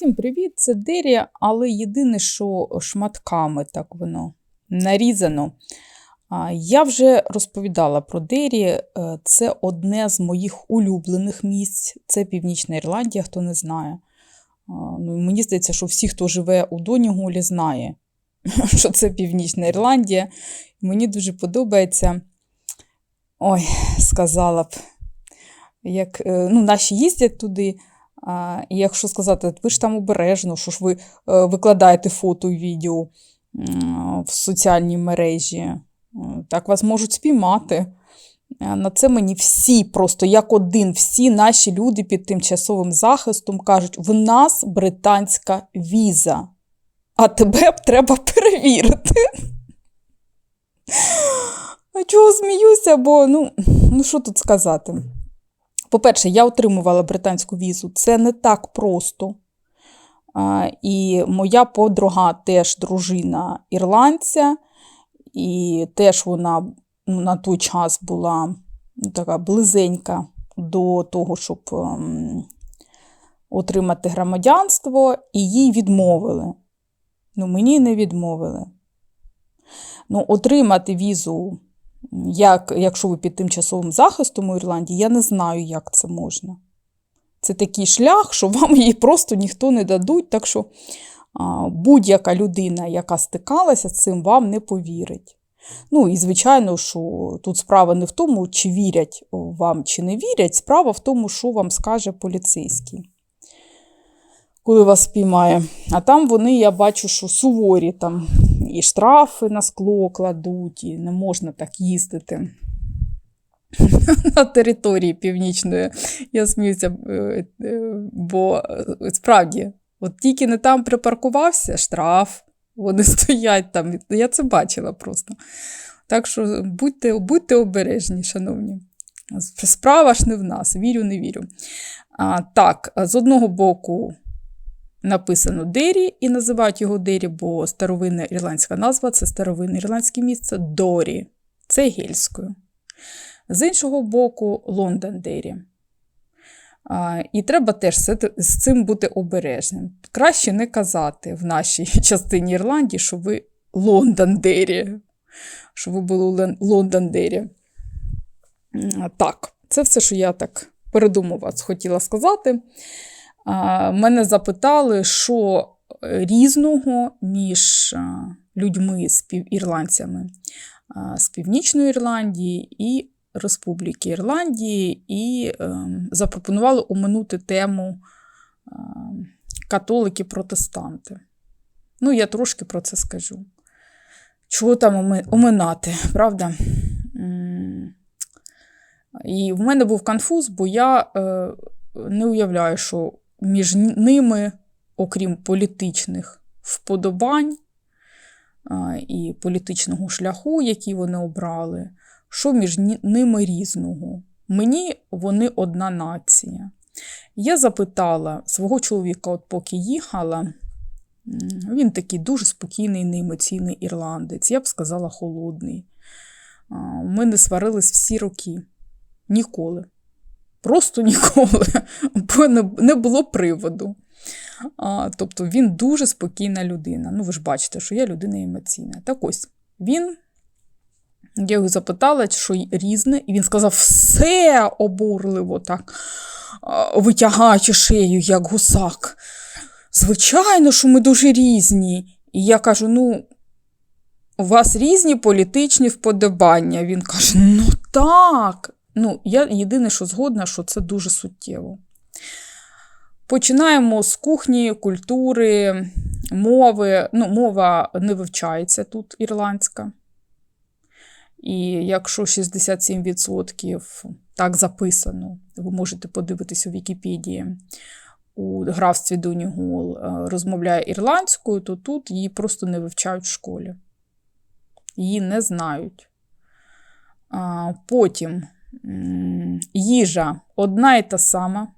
Всім привіт! Це Дері, але єдине, що шматками так воно нарізано. Я вже розповідала про Дері. е, Це одне з моїх улюблених місць. Це Північна Ірландія, хто не знає. Ну, мені здається, що всі, хто живе у Доніголі, знає, що це Північна Ірландія. Мені дуже подобається. Ой, сказала б, як е, ну, наші їздять туди. І якщо сказати, ви ж там обережно, що ж ви е, викладаєте фото і відео в соціальній мережі, е, так вас можуть спіймати. Е, На це мені всі, просто як один, всі наші люди під тимчасовим захистом кажуть: в нас британська віза, а тебе б треба перевірити. А чого сміюся? Бо ну, ну що тут сказати? По-перше, я отримувала британську візу. Це не так просто. І моя подруга теж дружина ірландця, і теж вона ну, на той час була ну, така близенька до того, щоб ем, отримати громадянство, і їй відмовили. Ну, мені не відмовили. Ну, отримати візу як, якщо ви під тимчасовим захистом у Ірландії, я не знаю, як це можна. Це такий шлях, що вам її просто ніхто не дадуть. Так що будь-яка людина, яка стикалася з цим, вам не повірить. Ну і звичайно, що тут справа не в тому, чи вірять вам, чи не вірять. Справа в тому, що вам скаже поліцейський, коли вас спіймає. А там вони, я бачу, що суворі там і штрафи на скло кладуть, і не можна так їздити. На території північної, я сміюся, е, е, бо е, справді, от тільки не там припаркувався, штраф, вони стоять там. Я це бачила просто. Так що будьте, будьте обережні, шановні. Справа ж не в нас, вірю, не вірю. А, Так, з одного боку, написано Дері і називають його Дері, бо старовинна ірландська назва це старовинне ірландське місце Дорі. Це гельською. З іншого боку, Лондон-Дері. І треба теж з цим бути обережним. Краще не казати в нашій частині Ірландії, що ви Лондон-Дері, що ви були Лондон-Дері. Так, це все, що я так передумувати хотіла сказати. Мене запитали, що різного між людьми співірландцями з Північної Ірландії і Республіки Ірландії, і запропонували оминути тему католики-протестанти. Ну, я трошки про це скажу. Чого там оминати, правда? І в мене був конфуз, бо я не уявляю, що між ними, окрім політичних вподобань і політичного шляху, який вони обрали, що між ними різного. Мені вони одна нація. Я запитала свого чоловіка, от поки їхала, він такий дуже спокійний, неемоційний ірландець, я б сказала, холодний. Ми не сварились всі роки. Ніколи. Просто ніколи, бо не було приводу. А, Тобто він дуже спокійна людина. Ну, ви ж бачите, що я людина емоційна. Так ось він, я його запитала, що різне, і він сказав: все обурливо так, витягаючи шею, як гусак. Звичайно, що ми дуже різні. І я кажу: ну, у вас різні політичні вподобання. Він каже: Ну так. Ну, я єдине, що згодна, що це дуже суттєво. Починаємо з кухні, культури, мови. Ну, Мова не вивчається тут ірландська. І якщо 67% так записано, ви можете подивитися у Вікіпедії, у графстві Донігол розмовляє ірландською, то тут її просто не вивчають в школі. Її не знають. Потім їжа одна і та сама.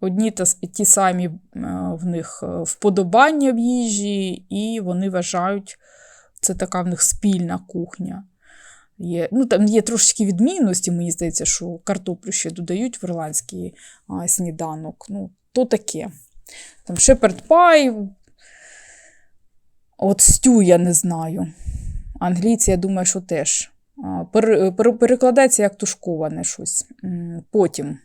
Одні та, ті самі в них вподобання в їжі, і вони вважають, це така в них спільна кухня. Є, ну, Там є трошечки відмінності, мені здається, що картоплю ще додають в ірландський а, сніданок. Ну, то таке. Там Shepherd Pie, от Стю я не знаю. Англійці, я думаю, що теж. Перекладається як тушковане щось. Потім.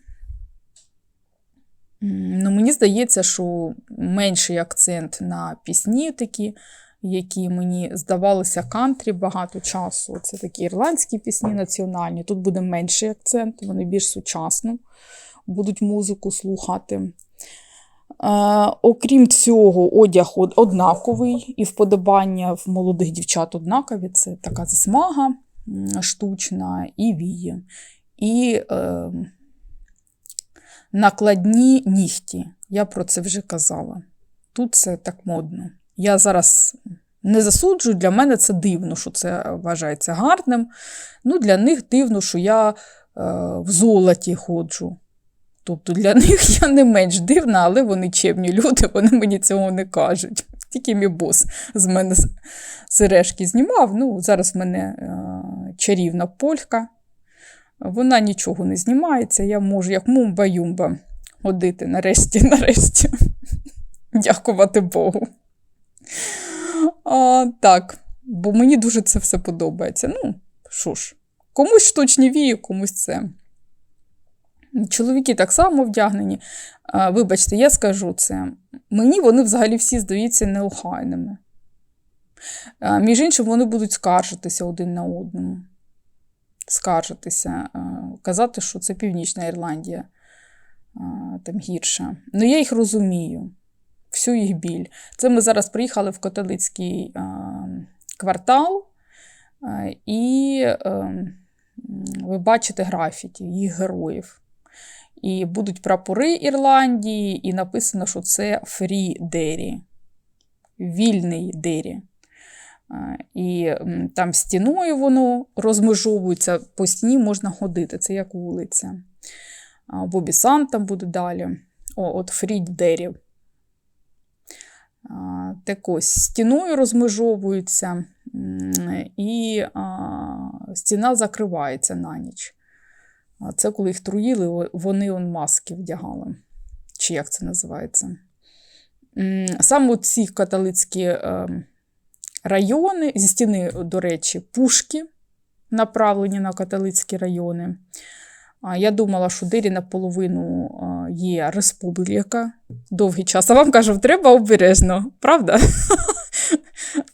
Ну, мені здається, що менший акцент на пісні такі, які мені здавалися кантрі багато часу. Це такі ірландські пісні національні. Тут буде менший акцент, вони більш сучасно будуть музику слухати. Окрім цього, одяг однаковий і вподобання в молодих дівчат однакові. Це така засмага штучна, і вії, і е, накладні нігті. Я про це вже казала. Тут це так модно. Я зараз не засуджую, для мене це дивно, що це вважається гарним. Ну, для них дивно, що я е, в золоті ходжу. Тобто для них я не менш дивна, але вони чемні люди, вони мені цього не кажуть. Тільки мій бос з мене сережки знімав. Ну, зараз в мене е, чарівна полька. Вона нічого не знімається. Я можу, як мумба-юмба, ходити нарешті, нарешті. Дякувати Богу. А, так, бо мені дуже це все подобається. Ну, що ж, комусь штучні вії, комусь це. Чоловіки так само вдягнені. Вибачте, я скажу це. Мені вони взагалі всі здаються неохайними. Між іншим, вони будуть скаржитися один на одному. Скаржитися, казати, що це Північна Ірландія там гірша. Ну, я їх розумію, всю їх біль. Це ми зараз приїхали в католицький квартал, і ви бачите графіті їх героїв. І будуть прапори Ірландії, і написано, що це Free Dairy. Вільний Дері. І там стіною воно розмежовується, по стіні можна ходити, це як вулиця. Бобі Сан там буде далі. О, от Фрі Дері. Так ось стіною розмежовується, і стіна закривається на ніч. А це коли їх труїли, вони он маски вдягали. Чи як це називається? Саме ці католицькі е, райони, зі стіни, до речі, пушки направлені на католицькі райони. Я думала, що Дирі наполовину є республіка довгий час. А вам кажу, треба обережно, правда?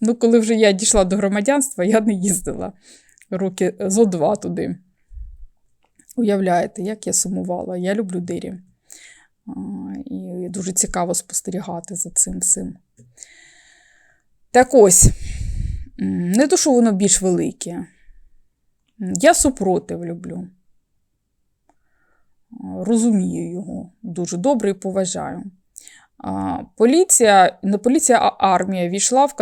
Ну, коли вже я дійшла до громадянства, я не їздила роки зо два туди. Уявляєте, як я сумувала. Я люблю дирі. І дуже цікаво спостерігати за цим всім. Так ось, не то, що воно більш велике. Я супротив люблю. Розумію його дуже добре і поважаю. Поліція, не поліція, а армія війшла в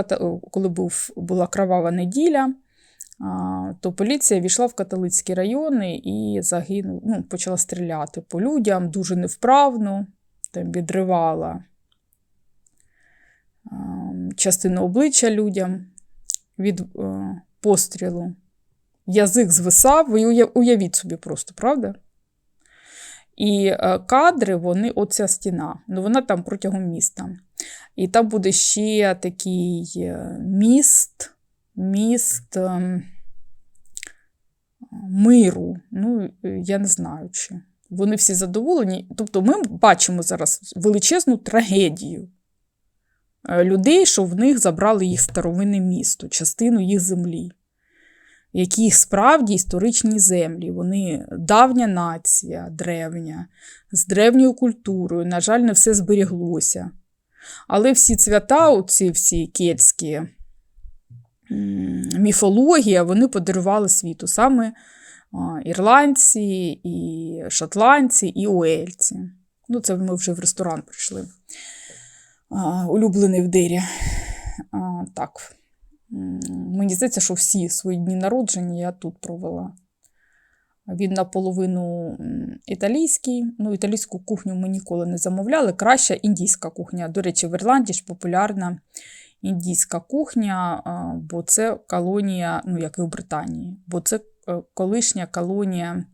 коли був, була кровава неділя, то поліція війшла в католицькі райони і загинув, ну, почала стріляти по людям дуже невправно, там відривала частину обличчя людям від е, пострілу. Язик звисав, ви уявіть собі просто, правда? І е, кадри, вони, оця стіна, ну вона там протягом міста. І там буде ще такий е, міст, міст ем, миру. Ну, е, я не знаю чи. Вони всі задоволені. Тобто ми бачимо зараз величезну трагедію е, людей, що в них забрали їх старовинне місто, частину їх землі, які справді історичні землі. Вони давня нація, древня, з древньою культурою. На жаль, не все зберіглося. Але всі цвята, оці всі кельтські м, міфологія, вони подарували світу саме ірландці, і шотландці, і уельці. Ну, це ми вже в ресторан прийшли. Улюблений в дирі. Так. Мені здається, що всі свої дні народження я тут провела. Він наполовину італійський. Ну, італійську кухню ми ніколи не замовляли. Краща індійська кухня. До речі, в Ірландії ж популярна індійська кухня, бо це колонія, ну, як і в Британії, бо це е, колишня колонія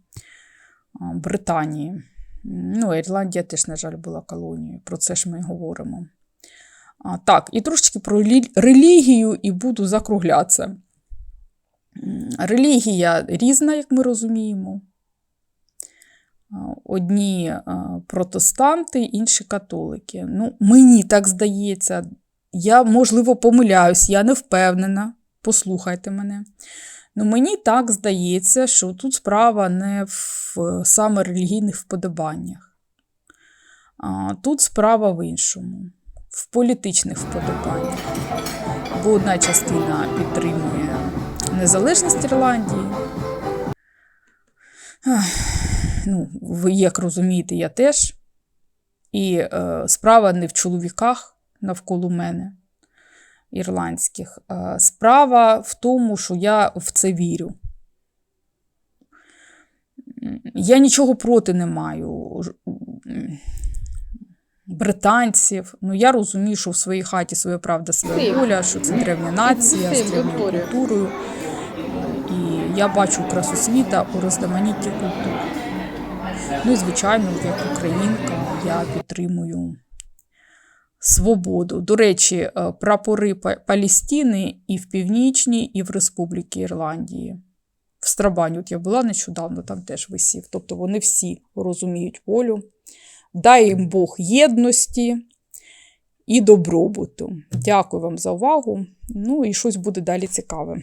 Британії. Ну, Ірландія теж, на жаль, була колонією. Про це ж ми і говоримо. А, так, і трошечки про релігію і буду закруглятися. Релігія різна, як ми розуміємо. Одні протестанти, інші католики. Ну, мені так здається, я, можливо, помиляюсь, я не впевнена. Послухайте мене. Ну, мені так здається, що тут справа не в саме релігійних вподобаннях. А, тут справа в іншому, в політичних вподобаннях. Бо одна частина підтримує незалежність Ірландії. Ну, ви як розумієте, я теж. І е, справа не в чоловіках навколо мене ірландських. Е, Справа в тому, що я в це вірю. Я нічого проти не маю. Британців. Ну, я розумію, що в своїй хаті своя правда, своя воля, що це древня нація з древньою культурою. І я бачу красу світа у розноманітті культур. Ну і, звичайно, як українка, я підтримую свободу. До речі, е, прапори Палістини і в Північній, і в Республіки Ірландії. В Страбані, от я була нещодавно, там теж висів. Тобто вони всі розуміють волю. Дай їм Бог єдності і добробуту. Дякую вам за увагу. Ну і щось буде далі цікаве.